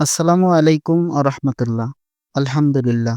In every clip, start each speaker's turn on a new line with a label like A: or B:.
A: আসসালামু আলাইকুম আরহামতুল্লাহ আলহামদুলিল্লাহ।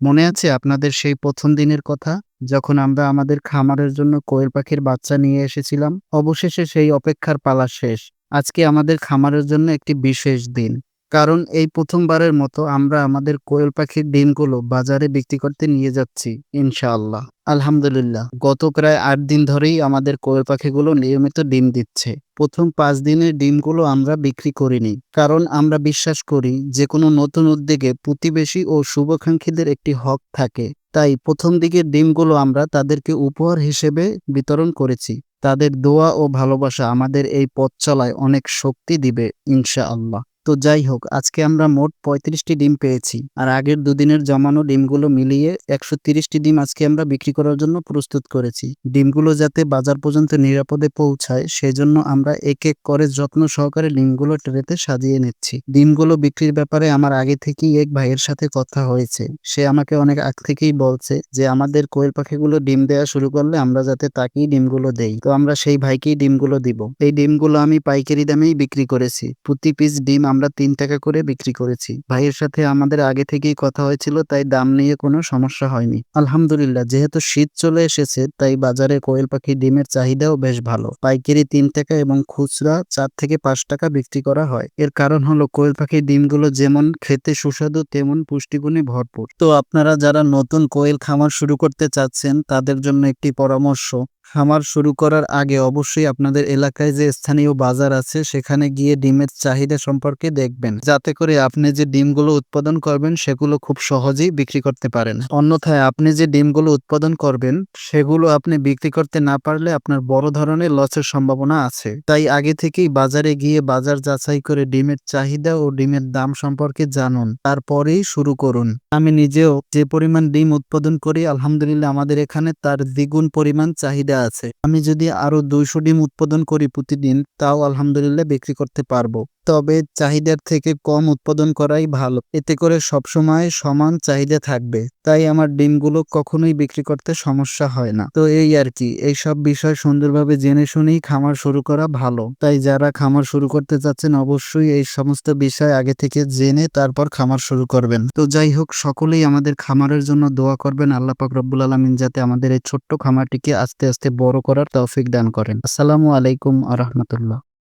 A: মনে আছে আপনাদের সেই প্রথম দিনের কথা, যখন আমরা আমাদের খামারের জন্য কোয়েল পাখির বাচ্চা নিয়ে এসেছিলাম? অবশেষে সেই অপেক্ষার পালা শেষ। আজকে আমাদের খামারের জন্য একটি বিশেষ দিন। কারণ এই প্রথমবারের মতো আমরা আমাদের কোয়েল পাখির ডিমগুলো বাজারে বিক্রি করতে নিয়ে যাচ্ছি, ইনশাআল্লাহ। আলহামদুলিল্লাহ, গত প্রায় আট দিন ধরেই আমাদের কোয়েল পাখিগুলো নিয়মিত ডিম দিচ্ছে। প্রথম পাঁচ দিনের ডিমগুলো আমরা বিক্রি করিনি, কারণ আমরা বিশ্বাস করি যে কোনো নতুন উদ্যোগে প্রতিবেশী ও শুভাকাঙ্ক্ষীদের একটি হক থাকে। তাই প্রথম দিকের ডিমগুলো আমরা তাদেরকে উপহার হিসেবে বিতরণ করেছি। তাদের দোয়া ও ভালোবাসা আমাদের এই পথ চলায় অনেক শক্তি দিবে, ইনশাআল্লাহ। তো যাই হোক, আজকে আমরা মোট পঁয়ত্রিশটি ডিম পেয়েছি। আর আগের দুদিনের জমানো ডিমগুলো মিলিয়ে একশো তিরিশটি ডিম আজকে আমরা বিক্রি করার জন্য প্রস্তুত করেছি। ডিমগুলো যাতে বাজার পর্যন্ত নিরাপদে পৌঁছায়, সেজন্য আমরা এক এক করে যত্ন সহকারে ডিমগুলো ট্রেতে সাজিয়ে নিচ্ছি। ডিমগুলো বিক্রির ব্যাপারে আমার আগে থেকেই এক ভাইয়ের সাথে কথা হয়েছে। সে আমাকে অনেক আগ থেকেই বলছে যে, আমাদের কোয়েল পাখিগুলো ডিম দেওয়া শুরু করলে আমরা যাতে তাকেই ডিমগুলো দেই। তো আমরা সেই ভাইকেই ডিমগুলো দিব। এই ডিমগুলো আমি পাইকারি দামেই বিক্রি করেছি। প্রতি পিস ডিম আমরা তিন টাকা করে বিক্রি করেছি। ভাইয়ের সাথে আমাদের আগে থেকেই কথা হয়েছিল, তাই দাম নিয়ে কোনো সমস্যা হয়নি। আলহামদুলিল্লাহ, যেহেতু শীত চলে এসেছে, তাই বাজারে কোয়েল পাখি ডিমের চাহিদাও বেশ ভালো। পাইকারি তিন টাকা এবং খুচরা চার থেকে পাঁচ টাকা বিক্রি করা হয়। এর কারণ হলো, কোয়েল পাখির ডিমগুলো যেমন খেতে সুস্বাদু, তেমন পুষ্টিগুণে ভরপুর। তো আপনারা যারা নতুন কোয়েল খামার শুরু করতে চাচ্ছেন, তাদের জন্য একটি পরামর্শ খামার শুরু করার আগে অবশ্যই আপনাদের এলাকায় যে স্থানীয় বাজার আছে, সেখানে গিয়ে ডিমের চাহিদা সম্পর্কে দেখবেন। যাতে করে আপনি যে ডিমগুলো উৎপাদন করবেন, সেগুলো খুব সহজেই বিক্রি করতে পারেন। অন্যথায় আপনি যে ডিমগুলো উৎপাদন করবেন, সেগুলো আপনি বিক্রি করতে না পারলে আপনার বড় ধরনের লসের সম্ভাবনা আছে। তাই আগে থেকেই বাজারে গিয়ে বাজার যাচাই করে ডিমের চাহিদা ও ডিমের দাম সম্পর্কে জানুন। তারপরেই শুরু করুন। আমি নিজেও যে পরিমাণ ডিম উৎপাদন করি, আলহামদুলিল্লাহ, আমাদের এখানে তার দ্বিগুণ পরিমাণ চাহিদা আছে। আমি যদি আরও দুইশো ডিম উৎপাদন করি প্রতিদিন, তাও আলহামদুলিল্লাহ বিক্রি করতে পারব। তবে চাহিদার থেকে কম উৎপাদন করাই ভালো। এতে করে সবসময় সমান চাহিদা থাকবে। তাই আমার ডিমগুলো কখনোই বিক্রি করতে সমস্যা হয় না। তো এই আর কি। এই সব বিষয় সুন্দরভাবে জেনে শুনেই খামার শুরু করা ভালো। তাই যারা খামার শুরু করতে চাচ্ছেন, অবশ্যই এই সমস্ত বিষয় আগে থেকে জেনে তারপর খামার শুরু করবেন। তো যাই হোক, সকলেই আমাদের খামারের জন্য দোয়া করবেন। আল্লাহ পাক রব্বুল আলমিন যাতে আমাদের এই ছোট্ট খামারটিকে আস্তে আস্তে বড় করার তৌফিক দান করেন। আসসালামু আলাইকুম আ রহমতুল্লাহ।